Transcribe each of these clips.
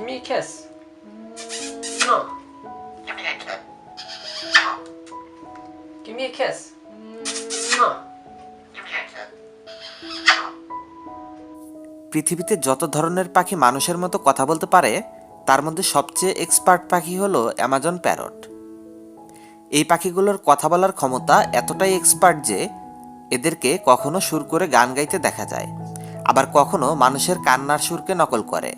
Kiss. No. Give me a kiss. পৃথিবীতে যত ধরনের পাখি মানুষের মতো কথা বলতে পারে, তার মধ্যে সবচেয়ে এক্সপার্ট পাখি হলো অ্যামাজন প্যারট এই পাখিগুলোর কথা বলার ক্ষমতা এতটাই এক্সপার্ট যে এদেরকে কখনো সুর করে গান গাইতে দেখা যায়, আবার কখনো মানুষের কান্নার সুরকে নকল করে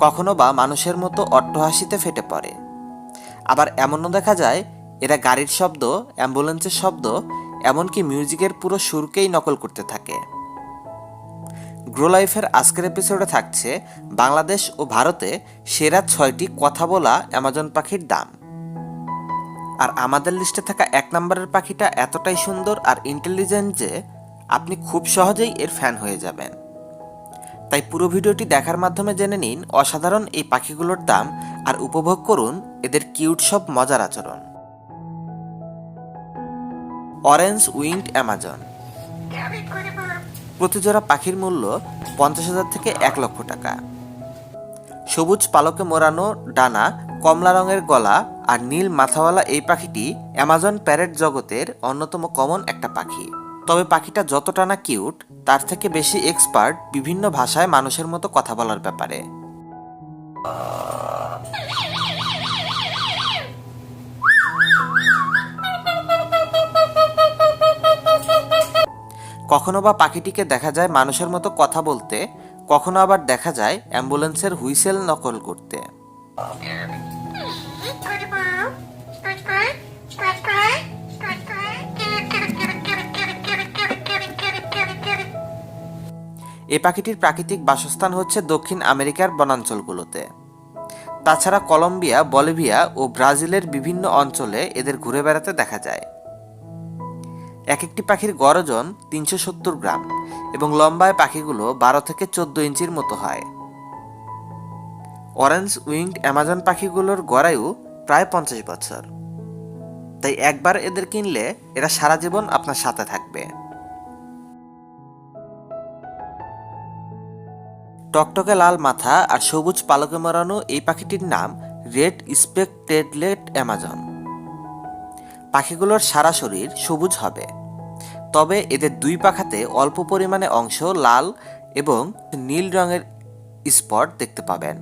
কখনো বা মানুষের মতো অট্টহাসিতে ফেটে পড়ে। আবার এমনও দেখা যায়, এরা গাড়ির শব্দ, অ্যাম্বুলেন্সের শব্দ, এমনকি মিউজিকের পুরো সুরকেই নকল করতে থাকে। গ্রো লাইফের আজকের এপিসোডে থাকছে, বাংলাদেশ ও ভারতে সেরা ছয়টি কথা বলা অ্যামাজন পাখির দাম। আর আমাদের লিস্টে থাকা এক নম্বরের পাখিটা এতটাই সুন্দর আর ইন্টেলিজেন্ট যে আপনি খুব সহজেই এর ফ্যান হয়ে যাবেন। তাই পুরো ভিডিওটি দেখার মাধ্যমে জেনে নিন অসাধারণ এই পাখিগুলোর দাম আর উপভোগ করুন এদের কিউট সব মজার আচরণ। Orange winged Amazon. Gabby Pretty Bird. প্রতি জোড়া পাখির মূল্য পঞ্চাশ হাজার থেকে এক লক্ষ টাকা। সবুজ পালকে মোড়ানো ডানা, কমলা রঙের গলা আর নীল মাথাওয়ালা এই পাখিটি অ্যামাজন প্যারেট জগতের অন্যতম কমন একটা পাখি। তবে পাখিটা যতটা না কিউট, তার থেকে বেশি এক্সপার্ট বিভিন্ন ভাষায় মানুষের মতো কথা বলার ব্যাপারে। কখনো বা পাখিটিকে দেখা যায় মানুষের মতো কথা বলতে, কখনো আবার দেখা যায় অ্যাম্বুলেন্সের হুইসেল নকল করতে। এই পাখিটির প্রাকৃতিক বাসস্থান হচ্ছে দক্ষিণ আমেরিকার বনাঞ্চলগুলোতে। তাছাড়া কলম্বিয়া, বলিভিয়া ও ব্রাজিলের বিভিন্ন অঞ্চলে এদের ঘুরে বেড়াতে দেখা যায়। এক একটি পাখির গড় ওজন তিনশো সত্তর গ্রাম এবং লম্বায় পাখিগুলো বারো থেকে চোদ্দ ইঞ্চির মতো হয়। অরেঞ্জ উইংড অ্যামাজন পাখিগুলোর গড়ায়ু প্রায় পঞ্চাশ বছর। তাই একবার এদের কিনলে এরা সারা জীবন আপনার সাথে থাকবে। টকটকে লাল মাথা আর সবুজ পালকে মরানো এই পাখিটির নাম রেড স্পেকটেডলেট অ্যামাজন। পাখিগুলোর সারা শরীর সবুজ হবে। তবে এদের দুই পাখাতে অল্প পরিমাণে অংশ লাল এবং নীল রঙের স্পট দেখতে পাবেন।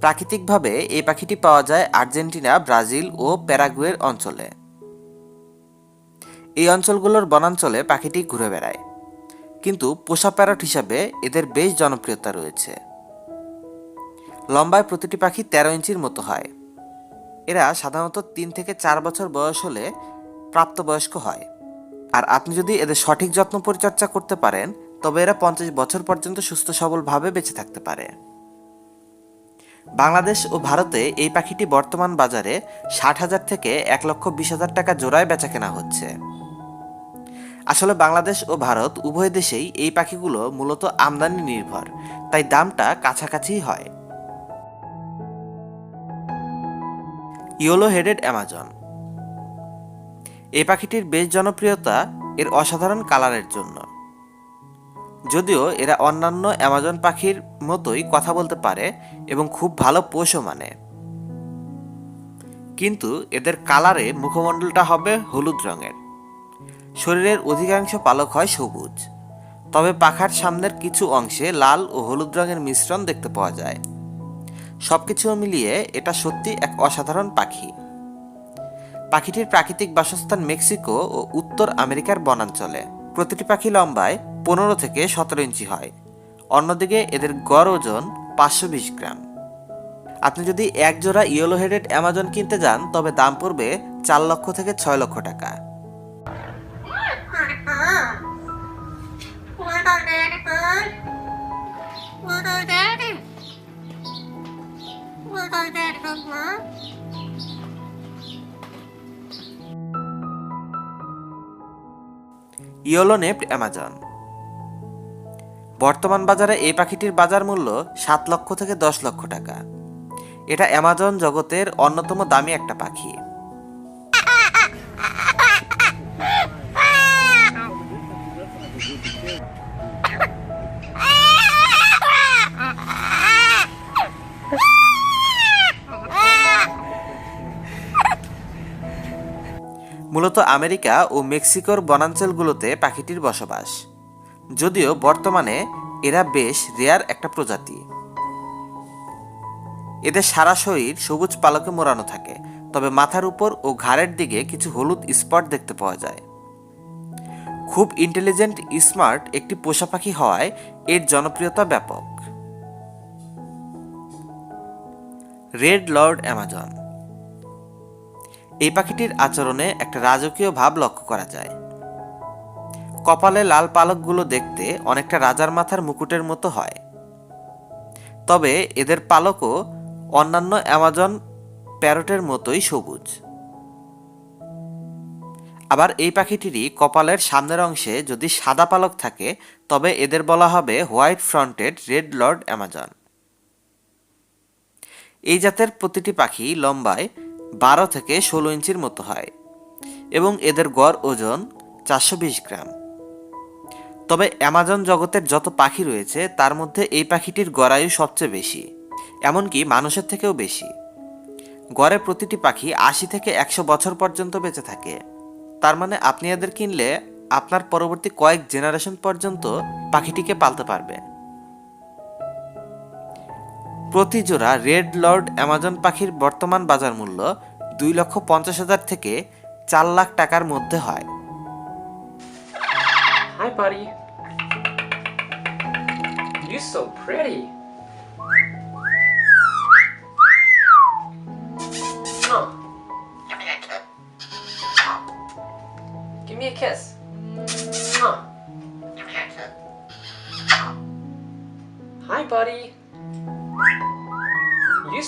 প্রাকৃতিকভাবে এই পাখিটি পাওয়া যায় আর্জেন্টিনা, ব্রাজিল ও প্যারাগুয়ের অঞ্চলে। এই অঞ্চলগুলোর বনাঞ্চলে পাখিটি ঘুরে বেড়ায়। কিন্তু পোষা প্যারট হিসাবে এদের বেশ জনপ্রিয়তা রয়েছে। লম্বায় প্রতিটি পাখি তেরো ইঞ্চির মতো হয়। এরা সাধারণত তিন থেকে চার বছর বয়স হলে প্রাপ্তবয়স্ক হয়। আর আপনি যদি এদের সঠিক যত্ন পরিচর্যা করতে পারেন, তবে এরা পঞ্চাশ বছর পর্যন্ত সুস্থ সবলভাবে বেঁচে থাকতে পারে। বাংলাদেশ ও ভারতে এই পাখিটি বর্তমান বাজারে ষাট হাজার থেকে এক লক্ষ বিশ হাজার টাকা জোড়ায় বেচা কেনা হচ্ছে। আসলে বাংলাদেশ ও ভারত উভয় দেশেই এই পাখিগুলো মূলত আমদানি নির্ভর, তাই দামটা কাছাকাছি হয়। Yellow headed Amazon. এই পাখিটির বেশ জনপ্রিয়তা এর অসাধারণ কালারের জন্য। যদিও এরা অন্যান্য অ্যামাজন পাখির মতোই কথা বলতে পারে এবং খুব ভালো পোষও মানে। কিন্তু এদের কালারে মুখমণ্ডলটা হবে হলুদ রঙের। শরীরের অধিকাংশ পালক হয় সবুজ। তবে পাখার সামনের কিছু অংশে লাল ও হলুদ রঙের মিশ্রণ দেখতে পাওয়া যায়। সবকিছু মিলিয়ে এটা সত্যি এক অসাধারণ পাখি। পাখিটির প্রাকৃতিক বাসস্থান মেক্সিকো ও উত্তর আমেরিকার বনাঞ্চলে। প্রতিটি পাখি লম্বায় পনেরো থেকে সতেরো ইঞ্চি হয়। অন্যদিকে এদের গড় ওজন পাঁচশো বিশ গ্রাম। আপনি যদি এক জোড়া ইয়েলো হেডেড অ্যামাজন কিনতে যান, তবে দাম পড়বে চার লক্ষ থেকে ছয় লক্ষ টাকা। Little Daddy. Little Daddy. Yellow Amazon বর্তমান বাজারে এই পাখিটির বাজার মূল্য সাত লক্ষ থেকে দশ লক্ষ টাকা এটা অ্যামাজন জগতের অন্যতম দামি একটা পাখি মূলত আমেরিকা ও মেক্সিকোর বনাঞ্চলগুলোতে পাখিটির বসবাস। যদিও বর্তমানে এরা বেশ রেয়ার একটা প্রজাতি। এদের সারা শরীর সবুজ পালকে মোড়ানো থাকে, তবে মাথার উপর ও ঘাড়ের দিকে কিছু হলুদ স্পট দেখতে পাওয়া যায়। খুব ইন্টেলিজেন্ট, স্মার্ট একটি পোষা পাখি হওয়ায় এর জনপ্রিয়তা ব্যাপক। রেড লর্ড অ্যামাজন এই পাখিটির আচরণে একটা রাজকীয় ভাব লক্ষ্য করা যায়। কপালে লাল পালকগুলো দেখতে অনেকটা রাজার মাথার মুকুটের মতো হয়। তবে এদের পালকও অন্যান্য অ্যামাজন প্যারটের মতোই সবুজ। আবার এই পাখিটিরই কপালের সামনের অংশে যদি সাদা পালক থাকে, তবে এদের বলা হবে white fronted red lored Amazon. এই জাতের প্রতিটি পাখি লম্বায় বারো থেকে ষোলো ইঞ্চির মতো হয় এবং এদের গড় ওজন চারশো বিশ গ্রাম। তবে অ্যামাজন জগতের যত পাখি রয়েছে, তার মধ্যে এই পাখিটির গড়ায়ু সবচেয়ে বেশি, এমনকি মানুষের থেকেও বেশি। গড়ে প্রতিটি পাখি আশি থেকে একশো বছর পর্যন্ত বেঁচে থাকে। তার মানে আপনি এদের কিনলে আপনার পরবর্তী কয়েক জেনারেশন পর্যন্ত পাখিটিকে পালতে পারবে। প্রতি জোড়া রেড লর্ড অ্যামাজন পাখির বর্তমান বাজার মূল্য দুই লক্ষ পঞ্চাশ হাজার থেকে চার লাখ টাকার মধ্যে হয় Hi, buddy. You're so pretty. Give me a kiss. Hi, buddy.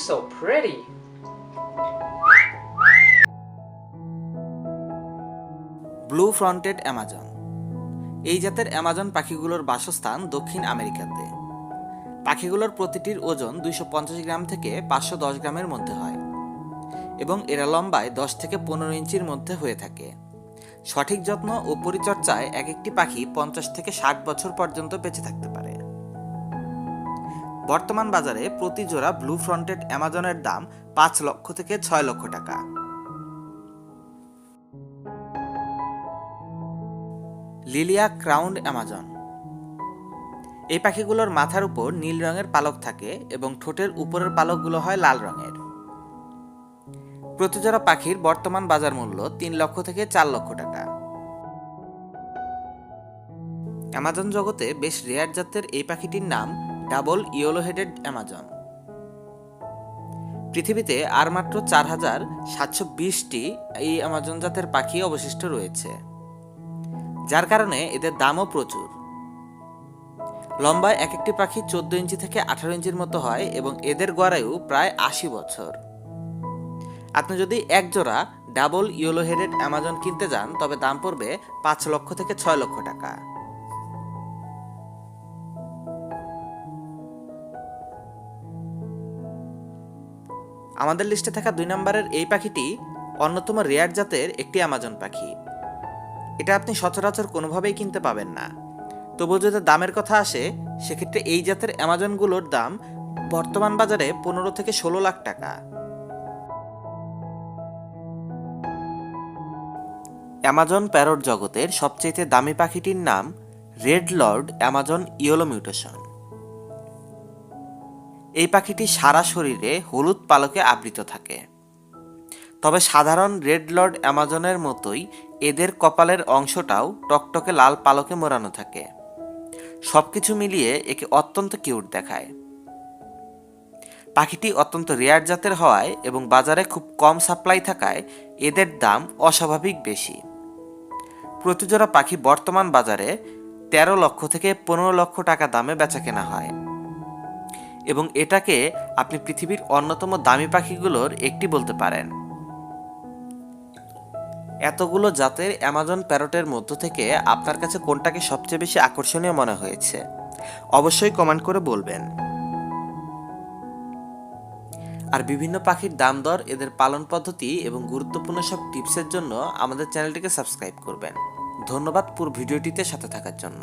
So pretty. Blue fronted Amazon এই জাতের অ্যামাজন পাখিগুলোর বাসস্থান দক্ষিণ আমেরিকাতে। পাখিগুলোর প্রতিটির ওজন দুইশো পঞ্চাশ গ্রাম থেকে পাঁচশো দশ গ্রামের মধ্যে হয় এবং এরা লম্বায় দশ থেকে পনেরো ইঞ্চির মধ্যে হয়ে থাকে। সঠিক যত্ন ও পরিচর্যায় এক একটি পাখি পঞ্চাশ থেকে ষাট বছর পর্যন্ত বেঁচে থাকতে পারে। বর্তমান বাজারে প্রতি জোড়া ব্লু ফ্রন্টেড অ্যামাজনের দাম পাঁচ লক্ষ থেকে ছয় লক্ষ টাকা। Lilac crowned Amazon. এই পাখিগুলোর মাথার উপর নীল রঙের পালক থাকে এবং ঠোঁটের উপরের পালকগুলো হয় লাল রঙের। প্রতিজোড়া পাখির বর্তমান বাজার মূল্য তিন লক্ষ থেকে চার লক্ষ টাকা। অ্যামাজন জগতে বেশ রেয়ার জাতের এই পাখিটির নাম ডাবল ইয়েলো হেডেড অ্যামাজন। পৃথিবীতে আর মাত্র চার হাজার সাতশো বিশটি এই অ্যামাজন জাতের পাখি অবশিষ্ট রয়েছে, যার কারণে এদের দামও প্রচুর। লম্বায় এক একটি পাখি চোদ্দ ইঞ্চি থেকে আঠারো ইঞ্চির মতো হয় এবং এদের গড়ায়ু প্রায় আশি বছর। আপনি যদি এক জোড়া ডাবল ইয়েলো হেডেড অ্যামাজন কিনতে যান, তবে দাম পড়বে পাঁচ লক্ষ থেকে ছয় লক্ষ টাকা। আমাদের লিস্টে থাকা দুই নম্বরের এই পাখিটি অন্যতম রেয়ার জাতের একটি অ্যামাজন পাখি। এটা আপনি সচরাচর কোনোভাবেই কিনতে পাবেন না। তবু যদি দামের কথা আসে, সেক্ষেত্রে এই জাতের অ্যামাজনগুলোর দাম বর্তমান বাজারে পনেরো থেকে ষোলো লাখ টাকা। অ্যামাজন প্যারট জগতের সবচেয়ে দামি পাখিটির নাম red lored Amazon yellow mutation. এই পাখিটি সারা শরীরে হলুদ পালকে আবৃত থাকে। তবে সাধারণ রেড লর্ড অ্যামাজনের মতোই এদের কপালের অংশটাও টকটকে লাল পালকে মোড়ানো থাকে। সবকিছু মিলিয়ে একে অত্যন্ত কিউট দেখায়। পাখিটি অত্যন্ত রেয়ার জাতের হওয়ায় এবং বাজারে খুব কম সাপ্লাই থাকায় এদের দাম অস্বাভাবিক বেশি। প্রতিজোড়া পাখি বর্তমান বাজারে তেরো লক্ষ থেকে পনেরো লক্ষ টাকা দামে বেচা কেনা হয়। এবং এটাকে আপনি পৃথিবীর অন্যতম দামি পাখিগুলোর একটি বলতে পারেন। এতগুলো জাতের অ্যামাজন প্যারটের মধ্য থেকে আপনার কাছে কোনটাকে সবচেয়ে বেশি আকর্ষণীয় মনে হয়েছে? অবশ্যই কমেন্ট করে বলবেন। আর বিভিন্ন পাখির দাম দর, এদের পালন পদ্ধতি এবং গুরুত্বপূর্ণ সব টিপসের জন্য আমাদের চ্যানেলটিকে সাবস্ক্রাইব করবেন। ধন্যবাদ পুরো ভিডিওটিতে সাথে থাকার জন্য।